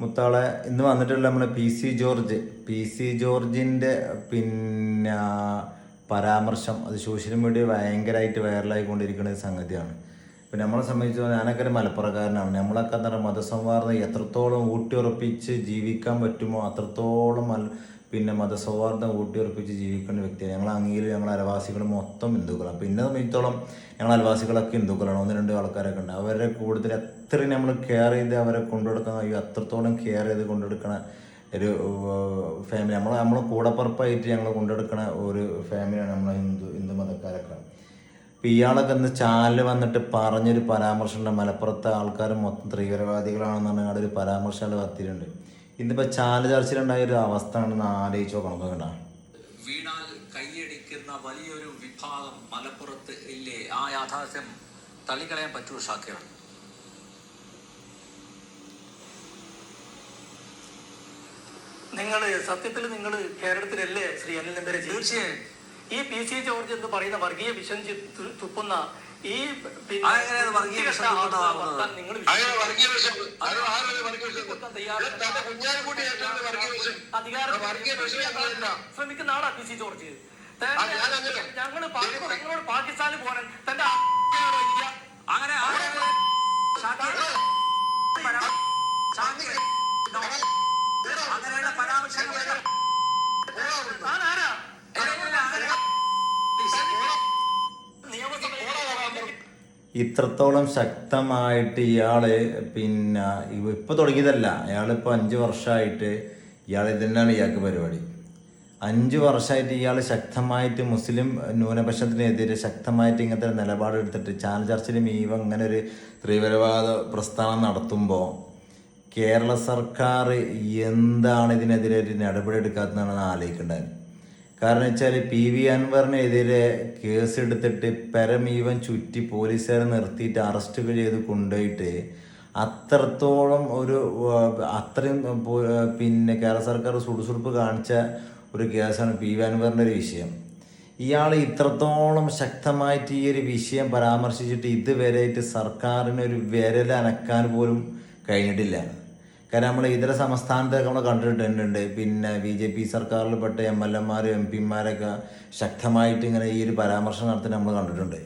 മുത്താളെ ഇന്ന് വന്നിട്ടുള്ള നമ്മളെ P C George. P C ജോർജിന്റെ പിന്നെ പരാമർശം അത് സോഷ്യൽ മീഡിയ ഭയങ്കരമായിട്ട് വൈറലായിക്കൊണ്ടിരിക്കുന്ന സംഗതിയാണ്. പിന്നെ നമ്മളെ സംബന്ധിച്ച് ഞാനൊക്കെ ഒരു മലപ്പുറക്കാരനാണ്. നമ്മളൊക്കെ എന്താ പറയുക മതസംവാർന്ന് എത്രത്തോളം ഊട്ടിയുറപ്പിച്ച് ജീവിക്കാൻ പറ്റുമോ അത്രത്തോളം പിന്നെ മതസൗഹാർദ്ദം ഊട്ടിയുറപ്പിച്ച് ജീവിക്കുന്ന വ്യക്തിയാണ്. ഞങ്ങൾ അങ്ങയിൽ ഞങ്ങൾ അയൽവാസികൾ മൊത്തം ഹിന്ദുക്കളാണ്. പിന്നെ സംബന്ധിച്ചോളം ഞങ്ങൾ അയൽവാസികളൊക്കെ ഹിന്ദുക്കളാണ്. ഒന്ന് രണ്ട് ആൾക്കാരൊക്കെ ഉണ്ട്. അവരെ കൂടുതൽ എത്ര നമ്മൾ കെയർ ചെയ്ത് അവരെ കൊണ്ടുനടക്കാൻ കഴിയും. അത്രത്തോളം കെയർ ചെയ്ത് കൊണ്ടെടുക്കണ ഒരു ഫാമിലി നമ്മൾ നമ്മൾ കൂടപ്പുറപ്പായിട്ട് ഞങ്ങൾ കൊണ്ടെടുക്കണ ഒരു ഫാമിലിയാണ് നമ്മളെ ഹിന്ദു ഹിന്ദു മതക്കാരൊക്കെ. ഇപ്പം ഇയാളൊക്കെ ഇന്ന് ചാനൽ വന്നിട്ട് പറഞ്ഞൊരു പരാമർശമുണ്ട് മലപ്പുറത്തെ ആൾക്കാർ മൊത്തം തീവ്രവാദികളാണെന്ന് പറഞ്ഞാൽ ഒരു പരാമർശം നടത്തിയിട്ടുണ്ട് ഇന്നിപ്പോൾ ചാനൽ ചർച്ചിലുണ്ടായ ഒരു അവസ്ഥ ആണെന്ന് ആലോചിച്ച് നോക്കണം കേട്ടോ വീണാൽ കൈയടിക്കുന്ന വലിയൊരു വിഭാഗം മലപ്പുറത്ത് ഇല്ലേ? ആ യാഥാർത്ഥ്യം തള്ളിക്കളയാൻ പറ്റൂ ഷാക്കിർ? നിങ്ങൾ സത്യത്തിൽ നിങ്ങൾ കേരളത്തിലല്ലേ ശ്രീ അനിൽ നമ്പരെ തീർച്ചയായും. ഈ പി സി ജോർജ് എന്ന് പറയുന്ന വർഗീയ വിഷം തുപ്പുന്ന ഈ ശ്രമിക്കുന്ന ആളാ വർഗീയ സി ജോർജ്. ഞങ്ങൾ ആളുകളെ വർത്താൻ നിങ്ങൾ അങ്ങനെ വർഗീയ വിഷം അത് ആരൊരു വർഗീയ വിഷം വിശ്വസിക്കാൻ തയ്യാറല്ല. ഇത് തന്റെ കുഞ്ഞാലിക്കുട്ടി ഏറ്റവും വർഗീയ വിഷം അധികാരം അത് വർഗീയ വിഷം ഞങ്ങളല്ല ശ്രമിക്കുന്ന ആളാ പി സി ജോർജ് ആ, ഞാനങ്ങനെ. ഞങ്ങൾ നിങ്ങളോട് പാകിസ്ഥാനിൽ പോകാൻ തന്റെ ആണോ ഇന്ത്യ അങ്ങനെ ആരെ- ഷാക്കിർ, പരാ- ഷാക്കിർ, no. അങ്ങനെയുള്ള പരാമർശങ്ങളെല്ലാം താൻ ആരാ എങ്ങനെയല്ല അങ്ങനെ നിയമസഭയിൽ ഇത്രത്തോളം ശക്തമായിട്ട് ഇയാൾ പിന്നെ ഇപ്പോൾ ഇപ്പൊ തുടങ്ങിയതല്ല. ഇയാളിപ്പോൾ അഞ്ച് വർഷമായിട്ട് ഇയാൾ ഇതന്നെയാണ് ഇയാൾക്ക് പരിപാടി. അഞ്ച് വർഷമായിട്ട് ഇയാൾ ശക്തമായിട്ട് മുസ്ലിം ന്യൂനപക്ഷത്തിനെതിരെ ശക്തമായിട്ട് ഇങ്ങനത്തെ ഒരു നിലപാടെടുത്തിട്ട് ചാനൽ ചർച്ചിലും ഈവ ഇങ്ങനെ ഒരു തീവ്രവാദ പ്രസ്ഥാനം നടത്തുമ്പോൾ കേരള സർക്കാർ എന്താണ് ഇതിനെതിരെ ഒരു നടപടി എടുക്കാത്തതെന്നാണ് ആലോചിക്കേണ്ടത്. കാരണം വെച്ചാൽ പി വി അൻവറിനെതിരെ കേസെടുത്തിട്ട് പരമീവൻ ചുറ്റി പോലീസുകാരെ നിർത്തിയിട്ട് അറസ്റ്റ് ചെയ്ത് കൊണ്ടുപോയിട്ട് അത്രത്തോളം ഒരു അത്രയും പിന്നെ കേരള സർക്കാർ സുടുസുടുപ്പ് കാണിച്ച ഒരു കേസാണ് പി വി അൻവറിന്റെ ഒരു വിഷയം. ഇയാൾ ഇത്രത്തോളം ശക്തമായിട്ട് ഈ ഒരു വിഷയം പരാമർശിച്ചിട്ട് ഇതുവരെയായിട്ട് സർക്കാരിനൊരു വിരലനക്കാൻ പോലും കഴിഞ്ഞിട്ടില്ല. കാരണം നമ്മൾ ഇതര സംസ്ഥാനത്തൊക്കെ നമ്മൾ കണ്ടിട്ടുണ്ട് പിന്നെ ബി ജെ പി സർക്കാരിൽ പെട്ട എം എൽ എമാരും എം പിമാരൊക്കെ ശക്തമായിട്ട് ഇങ്ങനെ ഈ ഒരു പരാമർശം നടത്തി നമ്മൾ കണ്ടിട്ടുണ്ട്.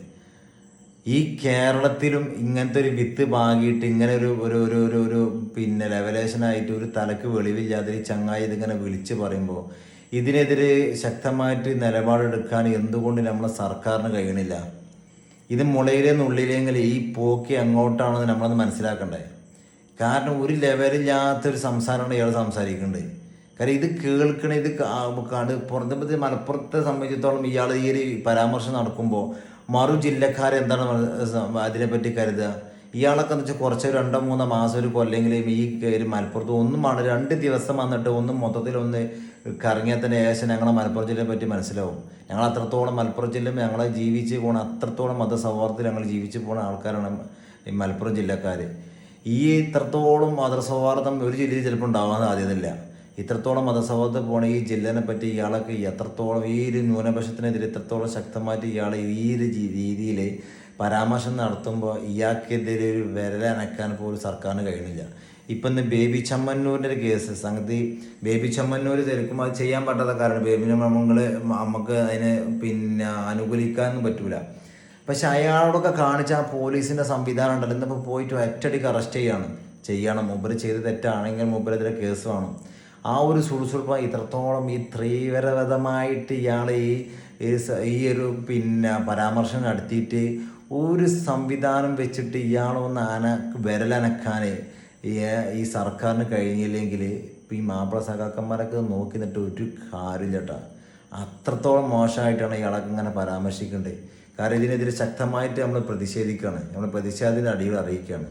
ഈ കേരളത്തിലും ഇങ്ങനത്തെ ഒരു വിത്ത് പാകിയിട്ട് ഇങ്ങനെ ഒരു ഒരു ഒരു ഒരു ഒരു പിന്നെ ലെവലേഷനായിട്ട് ഒരു തലക്ക് വെളിവില്ലാതെ ഈ ചങ്ങായി ഇതിങ്ങനെ വിളിച്ച് പറയുമ്പോൾ ഇതിനെതിരെ ശക്തമായിട്ട് നിലപാടെടുക്കാൻ എന്തുകൊണ്ട് നമ്മളെ സർക്കാരിന് കഴിയണില്ല? ഇത് മുളയിലെ നുള്ളിലെങ്കിൽ ഈ പോക്കി അങ്ങോട്ടാണെന്ന് നമ്മളത് മനസ്സിലാക്കണ്ടേ? കാരണം ഒരു ലെവലില്ലാത്തൊരു സംസാരമാണ് ഇയാൾ സംസാരിക്കേണ്ടത് കാര്യം ഇത് കേൾക്കണ ഇത് കാണ് കണ്ട് പുറത്തെ മലപ്പുറത്തെ സംബന്ധിച്ചിടത്തോളം ഇയാൾ ഈ ഒരു പരാമർശം നടക്കുമ്പോൾ മറു ജില്ലക്കാരെന്താണ് അതിനെപ്പറ്റി കരുതുക ഇയാളൊക്കെ എന്ന് വെച്ചാൽ കുറച്ച് രണ്ടോ മൂന്നോ മാസം ഒരു കൊല്ലെങ്കിലും ഈ ഒരു മലപ്പുറത്ത് ഒന്നും ആണ് രണ്ട് ദിവസം വന്നിട്ട് ഒന്നും മൊത്തത്തിൽ ഒന്ന് കറങ്ങിയാൽ തന്നെ ഏകദേശം ഞങ്ങളെ മലപ്പുറം ജില്ലയെ പറ്റി മനസ്സിലാവും. ഞങ്ങൾ അത്രത്തോളം മലപ്പുറം ജില്ല ഞങ്ങളെ ജീവിച്ച് പോണ അത്രത്തോളം മതസൗഹാർദ്ദത്തിൽ ഞങ്ങൾ ജീവിച്ച് പോണ ആൾക്കാരാണ് ഈ മലപ്പുറം ജില്ലക്കാർ ഈ ഇത്രത്തോളം മതസൗഹാർദ്ദം ഒരു ജില്ലയിൽ ചിലപ്പോൾ ഉണ്ടാവാൻ സാധ്യതയില്ല. ഇത്രത്തോളം മതസൗഹാർദ്ദം പോണ ഈ ജില്ലനെ പറ്റി ഇയാളൊക്കെ എത്രത്തോളം ഈ ഒരു ന്യൂനപക്ഷത്തിനെതിരെ ഇത്രത്തോളം ശക്തമായിട്ട് ഇയാൾ ഈ ഒരു രീതിയിൽ പരാമർശം നടത്തുമ്പോൾ ഇയാൾക്കെതിരെ ഒരു വിരലനക്കാൻ പോലും സർക്കാരിന് കഴിയുന്നില്ല. ഇപ്പം ഇന്ന് ബേബി ചമ്മന്നൂരിന്റെ ഒരു കേസ് സംഗതി ബേബി ചമ്മന്നൂർ ശരിക്കും അത് ചെയ്യാൻ പറ്റാത്ത കാരണം ബേബി നമ്മൾ നമുക്ക് അതിനെ പിന്നെ അനുകൂലിക്കാനൊന്നും പറ്റൂല. പക്ഷെ അയാളോടൊക്കെ കാണിച്ച ആ പോലീസിന്റെ സംവിധാനം ഉണ്ടല്ലോ. ഇന്നിപ്പോൾ പോയിട്ട് ഒറ്റടിക്ക് അറസ്റ്റ് ചെയ്യാണ്. ചെയ്യണം. മൂപ്പര് ചെയ്ത് തെറ്റാണെങ്കിൽ മുമ്പിലെതിരെ കേസ് വേണം ആ ഒരു സുറുസുറുപ്പ് ഇത്രത്തോളം ഈ തീവ്രവതമായിട്ട് ഇയാൾ ഈ ഈ ഒരു പിന്നെ പരാമർശം നടത്തിയിട്ട് ഒരു സംവിധാനം വെച്ചിട്ട് ഇയാളൊന്ന് അന വിരലനക്കാൻ ഈ സർക്കാരിന് കഴിഞ്ഞില്ലെങ്കിൽ ഈ മാപ്പിള സഖാക്കന്മാരൊക്കെ നോക്കി നിന്നിട്ട് ഒരു കാര്യമില്ല കേട്ടോ. അത്രത്തോളം മോശമായിട്ടാണ് ഇയാളൊക്കെ ഇങ്ങനെ പരാമർശിക്കേണ്ടത് കാരണം ഇതിനെതിരെ ശക്തമായിട്ട് നമ്മൾ പ്രതിഷേധിക്കുകയാണ്. നമ്മൾ പ്രതിഷേധത്തിന്റെ അടിയിൽ അറിയിക്കുകയാണ്.